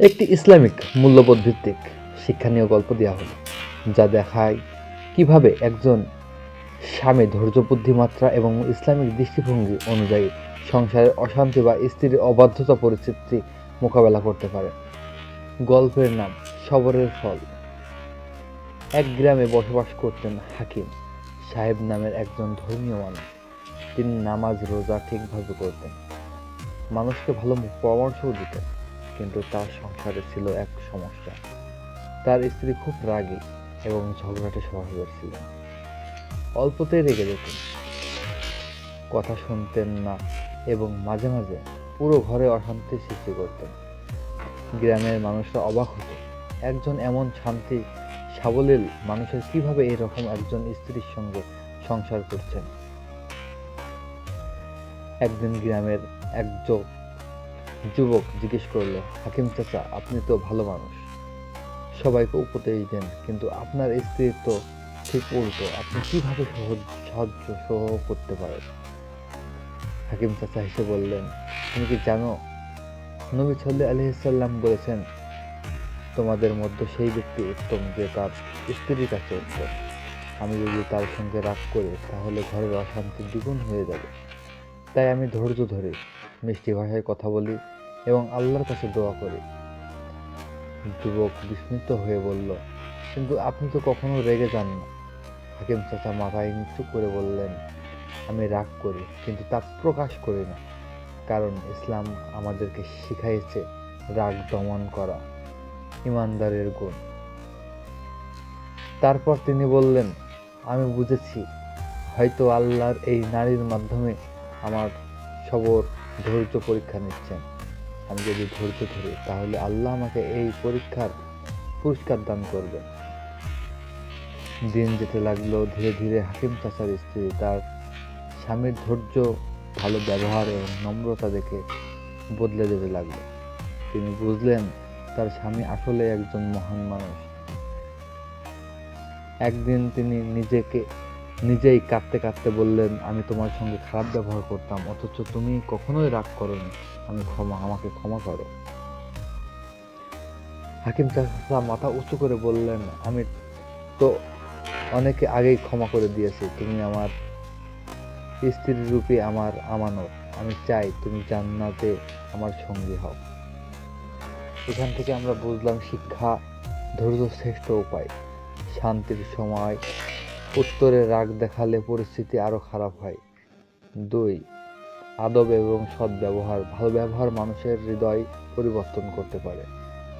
একটি ইসলামিক মূল্যবোধ ভিত্তিক শিক্ষণীয় গল্প দেওয়া হলো, যা দেখায় কীভাবে একজন স্বামী ধৈর্য বুদ্ধিমাত্রা এবং ইসলামিক দৃষ্টিভঙ্গি অনুযায়ী সংসারের অশান্তি বা স্ত্রীর অবাধ্যতা পরিস্থিতি মোকাবেলা করতে পারে। গল্পের নাম সবরের ফল। এক গ্রামে বসবাস করতেন হাকিম সাহেব নামের একজন ধর্মীয় মানুষ। তিনি নামাজ, রোজা ঠিকভাবে করতেন। মানুষকে ভালো পরামর্শও দিতেন। কিন্তু তার সংসারে ছিল এক সমস্যা। তার স্ত্রী খুব রাগী এবং ঝগড়াটে স্বভাবের ছিলেন অল্পতেই রেগে যেতেন। কথা শুনতেন না এবং মাঝে মাঝে পুরো ঘরে অশান্তি সৃষ্টি করতেন। গ্রামের মানুষরা অবাক হতো, একজন এমন শান্তি, সাবলীল মানুষের কীভাবে এরকম একজন স্ত্রীর সঙ্গে সংসার করছেন? একদিন গ্রামের একজন যুবক জিজ্ঞেস করল, হাকিম চাচা, আপনি তো ভালো মানুষ। সবাইকে উপদেশ দেন, কিন্তু আপনার স্ত্রীর তো ঠিক উল্টো। আপনি কীভাবে সহজ, সাহায্য সহ করতে পারেন? হাকিম চাচা হেসে বললেন, তুমি কি জানো, নবী সাল্লি আলহিসাল্লাম বলেছেন, তোমাদের মধ্যে সেই ব্যক্তি উত্তম যে তার স্ত্রীর কাছে উত্তম। আমি যদি তার সঙ্গে রাগ করি, তাহলে ঘরের অশান্তি দ্বিগুণ হয়ে যাবে। তাই আমি ধৈর্য ধরে মিষ্টি ভাষায় কথা বলি এবং আল্লাহর কাছে দোয়া করি। যুবক বিস্মিত হয়ে বলল, কিন্তু আপনি তো কখনো রেগে যান না। হাকিম চাচা মাথায় নিচু করে বললেন, আমি রাগ করি, কিন্তু তা প্রকাশ করি না। কারণ ইসলাম আমাদেরকে শিখাইছে রাগ দমন করা, ইমানদারের গুণ। তারপর তিনি বললেন, আমি বুঝেছি, হয়তো আল্লাহর এই নারীর মাধ্যমে আমার সবর ধৈর্য পরীক্ষা নিচ্ছেন। আমি যদি ধৈর্য ধরি তাহলে আল্লাহ আমাকে এই পরীক্ষার পুরস্কার দান করবেন। দিন যেতে লাগল, ধীরে ধীরে হাকিম চাচার স্ত্রী তার স্বামীর ধৈর্য, ভালো ব্যবহার এবং নম্রতা দেখে বদলে যেতে লাগল। তিনি বুঝলেন, তার স্বামী আসলে একজন মহান মানুষ। একদিন তিনি নিজেকে নিজেই কাঁদতে কাঁদতে বললেন, আমি তোমার সঙ্গে খারাপ ব্যবহার করতাম, অথচ তুমি কখনোই রাগ করনি। আমি ক্ষমা, আমাকে ক্ষমা করো। হাকিম চাচা মাথা উঁচু করে বললেন, আমি তো অনেকে আগেই ক্ষমা করে দিয়েছি, তুমি আমার স্ত্রী রূপে আমার আমানত। আমি চাই তুমি জান্নাতে আমার সঙ্গী হও। এখান থেকে আমরা বুঝলাম শিক্ষা ধৈর্য শ্রেষ্ঠ উপায়। শান্তির সময় উত্তরে রাগ দেখালে পরিস্থিতি আরও খারাপ হয়। দুই, আদব এবং সৎ ব্যবহার ভালো ব্যবহার মানুষের হৃদয় পরিবর্তন করতে পারে।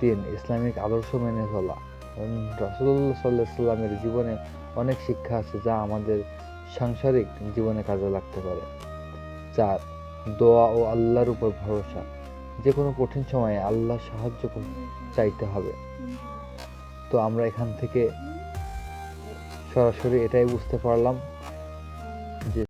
তিন, ইসলামিক আদর্শ মেনে চলা। রাসুল্লাহ সাল্লাহ সাল্লামের জীবনে অনেক শিক্ষা আছে যা আমাদের সাংসারিক জীবনে কাজে লাগতে পারে। চার, দোয়া ও আল্লাহর উপর ভরসা। যে কোনো কঠিন সময়ে আল্লাহ সাহায্য চাইতে হবে। তো আমরা এখান থেকে সরাসরি এটাই বুঝতে পারলাম।